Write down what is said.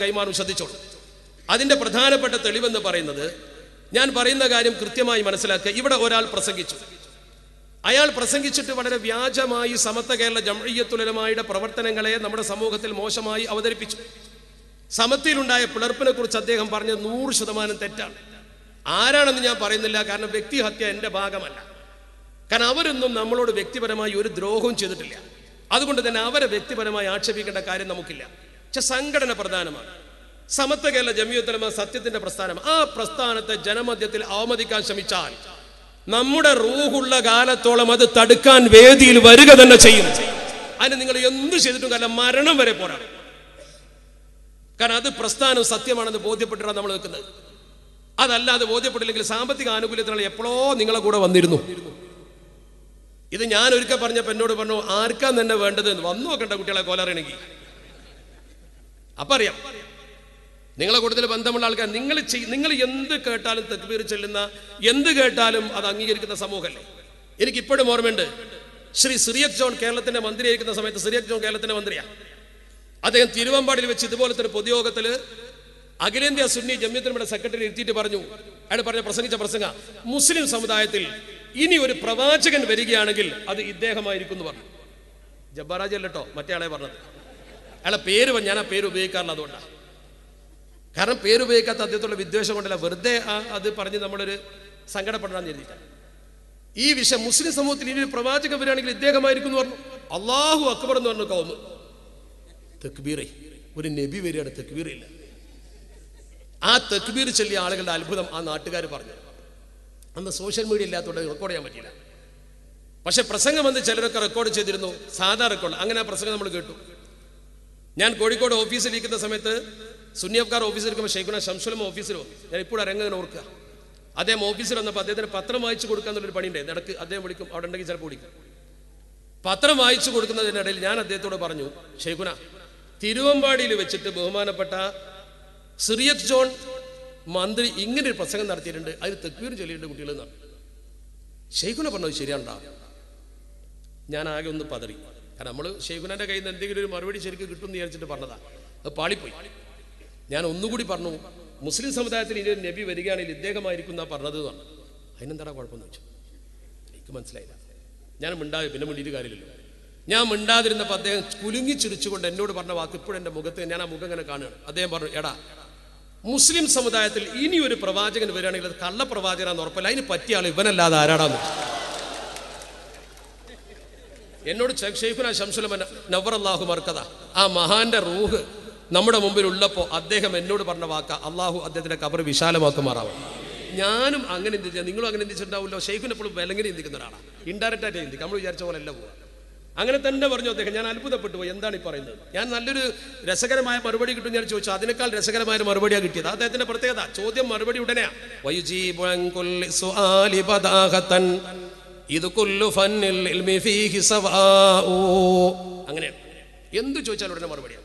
കൈമാറും ശ്രദ്ധിച്ചോളൂ. അതിന്റെ പ്രധാനപ്പെട്ട തെളിവെന്ന് പറയുന്നത് ഞാൻ പറയുന്ന കാര്യം കൃത്യമായി മനസ്സിലാക്കുക. ഇവിടെ ഒരാൾ പ്രസംഗിച്ചു. അയാൾ പ്രസംഗിച്ചിട്ട് വളരെ വ്യാജമായി സമത്വ കേരള ജംഇയ്യത്തുലമായുടെ പ്രവർത്തനങ്ങളെ നമ്മുടെ സമൂഹത്തിൽ മോശമായി അവതരിപ്പിച്ചു. സമത്തിലുണ്ടായ പിളർപ്പിനെ കുറിച്ച് അദ്ദേഹം പറഞ്ഞത് നൂറ് ശതമാനം തെറ്റാണ്. ആരാണെന്ന് ഞാൻ പറയുന്നില്ല. കാരണം വ്യക്തിഹത്യ എന്റെ ഭാഗമല്ല. കാരണം അവരൊന്നും നമ്മളോട് വ്യക്തിപരമായി ഒരു ദ്രോഹവും ചെയ്തിട്ടില്ല. അതുകൊണ്ട് തന്നെ അവരെ വ്യക്തിപരമായി ആക്ഷേപിക്കേണ്ട കാര്യം നമുക്കില്ല. പക്ഷെ സംഘടന പ്രധാനമാണ്. സമത്വ കേരള ജമിയത്തലമ സത്യത്തിന്റെ പ്രസ്ഥാനം. ആ പ്രസ്ഥാനത്തെ ജനമധ്യത്തിൽ അവമതിക്കാൻ ശ്രമിച്ചാൽ നമ്മുടെ റൂഹുള്ള കാലത്തോളം അത് തടുക്കാൻ വേദിയിൽ വരിക തന്നെ ചെയ്യും. അതിന് നിങ്ങൾ എന്ത് ചെയ്തിട്ടും കാലം മരണം വരെ പോരാ. കാരണം അത് പ്രസ്ഥാനം സത്യമാണെന്ന് ബോധ്യപ്പെട്ടിട്ടാണ് നമ്മൾ നിൽക്കുന്നത്. അതല്ലാതെ ബോധ്യപ്പെട്ടില്ലെങ്കിൽ സാമ്പത്തിക ആനുകൂല്യത്തിനുള്ള എപ്പോഴോ നിങ്ങളെ കൂടെ വന്നിരുന്നു. ഇത് ഞാൻ ഒരിക്കൽ പറഞ്ഞപ്പോ എന്നോട് പറഞ്ഞു ആർക്കാ തന്നെ വേണ്ടത്? വന്നു നോക്കണ്ട കുട്ടികളെ കോലറിയണമെങ്കിൽ അപ്പൊ അറിയാം നിങ്ങളെ കൂടുതൽ ബന്ധമുള്ള ആൾക്കാർ നിങ്ങൾ നിങ്ങൾ എന്ത് കേട്ടാലും തെറ്റുപേർ ചെല്ലുന്ന എന്ത് കേട്ടാലും അത് അംഗീകരിക്കുന്ന സമൂഹമല്ലേ? എനിക്ക് ഇപ്പോഴും ഓർമ്മയുണ്ട്. ശ്രീ സിറിയക് ജോൺ കേരളത്തിന്റെ മന്ത്രിയായിരിക്കുന്ന സമയത്ത് സിറിയക് ജോൺ കേരളത്തിന്റെ മന്ത്രിയാണ് അദ്ദേഹം തിരുവമ്പാടിൽ വെച്ച് ഇതുപോലത്തെ ഒരു പൊതുയോഗത്തിൽ അഖിലേന്ത്യാ സുന്നി ജമ്യത്തിനുടെ സെക്രട്ടറി ഇരുത്തിയിട്ട് പറഞ്ഞു. അയാൾ പറഞ്ഞ പ്രസംഗിച്ച പ്രസംഗ മുസ്ലിം സമുദായത്തിൽ ഇനി ഒരു പ്രവാചകൻ വരികയാണെങ്കിൽ അത് ഇദ്ദേഹമായിരിക്കും എന്ന് പറഞ്ഞു. ജബ്ബാറാജി അല്ലട്ടോ മറ്റേ ആളെ പറഞ്ഞത്. അയാളെ പേര് ഞാൻ ആ പേര് ഉപയോഗിക്കാറില്ല അതുകൊണ്ടാണ് കാരണം പേര് ഉപയോഗിക്കാത്ത അദ്ദേഹത്തുള്ള വിദ്വേഷം കൊണ്ടല്ല. വെറുതെ അത് പറഞ്ഞ് നമ്മളൊരു സങ്കടപ്പെടാൻ എഴുതിയിട്ടാണ്. ഈ വിഷയം മുസ്ലിം സമൂഹത്തിൽ ഇനി ഒരു പ്രവാചകൻ വരികയാണെങ്കിൽ ഇദ്ദേഹമായിരിക്കും എന്ന് പറഞ്ഞു. അള്ളാഹു അക്ബർ എന്ന് പറഞ്ഞു കൗമ്. തെക്ബീറേ ഒരു നബി വരികയാണ് തെക്ബീറില്ല ആ തെക്ബീർ ചൊല്ലിയ ആളുകളുടെ അത്ഭുതം ആ നാട്ടുകാർ പറഞ്ഞു. അന്ന് സോഷ്യൽ മീഡിയ ഇല്ലാത്തതുകൊണ്ട് റെക്കോർഡ് ചെയ്യാൻ പറ്റില്ല പക്ഷെ പ്രസംഗം വന്ന് ചിലരൊക്കെ റെക്കോർഡ് ചെയ്തിരുന്നു. സാധാ റെക്കോർഡ് അങ്ങനെ ആ പ്രസംഗം നമ്മൾ കേട്ടു. ഞാൻ കോഴിക്കോട് ഓഫീസിൽ ഇരിക്കുന്ന സമയത്ത് സുന്നിയഫ്കാർ ഓഫീസിൽ ഇരിക്കുമ്പോൾ ഷെയ്ഖുന ഷംസുലം ഓഫീസിൽ വന്നു ഞാൻ ഇപ്പോഴും അരങ്ങനെ ഓർക്കുക. അദ്ദേഹം ഓഫീസിൽ വന്നപ്പോൾ അദ്ദേഹത്തിന് പത്രം വായിച്ചു കൊടുക്കുക എന്നുള്ളൊരു പണിയുണ്ടായിരുന്നു ഇടയ്ക്ക് അദ്ദേഹം വിളിക്കും. അവിടെ ഉണ്ടെങ്കിൽ ചിലപ്പോൾ വിളിക്കും. പത്രം വായിച്ചു കൊടുക്കുന്നതിനിടയിൽ ഞാൻ അദ്ദേഹത്തോട് പറഞ്ഞു ഷെയ്ഖുന തിരുവമ്പാടിയിൽ വെച്ചിട്ട് ബഹുമാനപ്പെട്ട സിറിയത് ജോൺ മന്ത്രി ഇങ്ങനെ ഒരു പ്രസംഗം നടത്തിയിട്ടുണ്ട്. അതിൽ തെക്കുവീർ ചൊല്ലിയിട്ടുണ്ട് കുട്ടികൾ എന്നാണ്. ഷെയ്ഖുന പറഞ്ഞത് ശരിയാണ്ടാ ഞാൻ ആകെ ഒന്ന് പതറി. കാരണം നമ്മൾ ഷെയ്ഖുനാന്റെ കയ്യിൽ നിന്ന് എന്തെങ്കിലും ഒരു മറുപടി ശരിക്ക് കിട്ടും എന്ന് വിചാരിച്ചിട്ട് പറഞ്ഞതാ. അത് പാളിപ്പോയി. ഞാൻ ഒന്നുകൂടി പറഞ്ഞു മുസ്ലിം സമുദായത്തിൽ ഇനി ഒരു നബി വരികയാണെങ്കിൽ ഇദ്ദേഹമായിരിക്കും എന്നാ പറഞ്ഞത് എന്നാണ് അതിനെന്താ കുഴപ്പമെന്ന് വെച്ചു എനിക്ക് മനസ്സിലായില്ല. ഞാൻ മിണ്ടാതെ പിന്നെ മിണ്ടിയിട്ട് കാര്യമില്ലല്ലോ. ഞാൻ മിണ്ടാതിരുന്നപ്പോൾ അദ്ദേഹം കുലുങ്ങി ചിരിച്ചുകൊണ്ട് എന്നോട് പറഞ്ഞ വാക്ക് ഇപ്പോഴും എന്റെ മുഖത്ത് ഞാൻ ആ മുഖം ഇങ്ങനെ കാണുകയാണ്. അദ്ദേഹം പറഞ്ഞു എടാ മുസ്ലിം സമുദായത്തിൽ ഇനി ഒരു പ്രവാചകൻ വരികയാണെങ്കിൽ അത് കള്ളപ്രവാചകനാന്ന് ഉറപ്പല്ല. അതിന് പറ്റിയ ആൾ ഇവനല്ലാതെ ആരാടാന്ന്. എന്നോട് ഷെയ്ഖുന ശംസുലമൻ നവറല്ലാഹു മർക്കത ആ മഹാന്റെ റൂഹ് നമ്മുടെ മുമ്പിൽ ഉള്ളപ്പോൾ അദ്ദേഹം എന്നോട് പറഞ്ഞ വാക്ക അള്ളാഹു അദ്ദേഹത്തിന്റെ കബർ വിശാലമാക്കുമാറാവും ഞാനും അങ്ങനെ ചിന്തിച്ചാൽ നിങ്ങളും അങ്ങനെ ചിന്തിച്ചിട്ടുണ്ടാവില്ലോ ഷെയ്ഖിനെ എപ്പോഴും വിലങ്ങനെ ചിന്തിക്കുന്ന ഒരാളാണ് ഇൻഡയറക്റ്റ് ആയിട്ട് ചിന്തിക്കും നമ്മൾ വിചാരിച്ച പോലെ അല്ല പോവുക. അങ്ങനെ തന്നെ പറഞ്ഞു അദ്ദേഹം. ഞാൻ അത്ഭുതപ്പെട്ടു പോയി. എന്താണ് ഈ പറയുന്നത്? ഞാൻ നല്ലൊരു രസകരമായ മറുപടി കിട്ടും ഞാൻ ചോദിച്ചു. അതിനേക്കാൾ രസകരമായ മറുപടിയാണ് കിട്ടിയത്. അദ്ദേഹത്തിന്റെ പ്രത്യേകത ചോദ്യം മറുപടി ഉടനെയാ. ഇത് കൊല്ലു ഫന്നിൽ അങ്ങനെയാണ് എന്ത് ചോദിച്ചാലും ഉടനെ മറുപടിയാണ്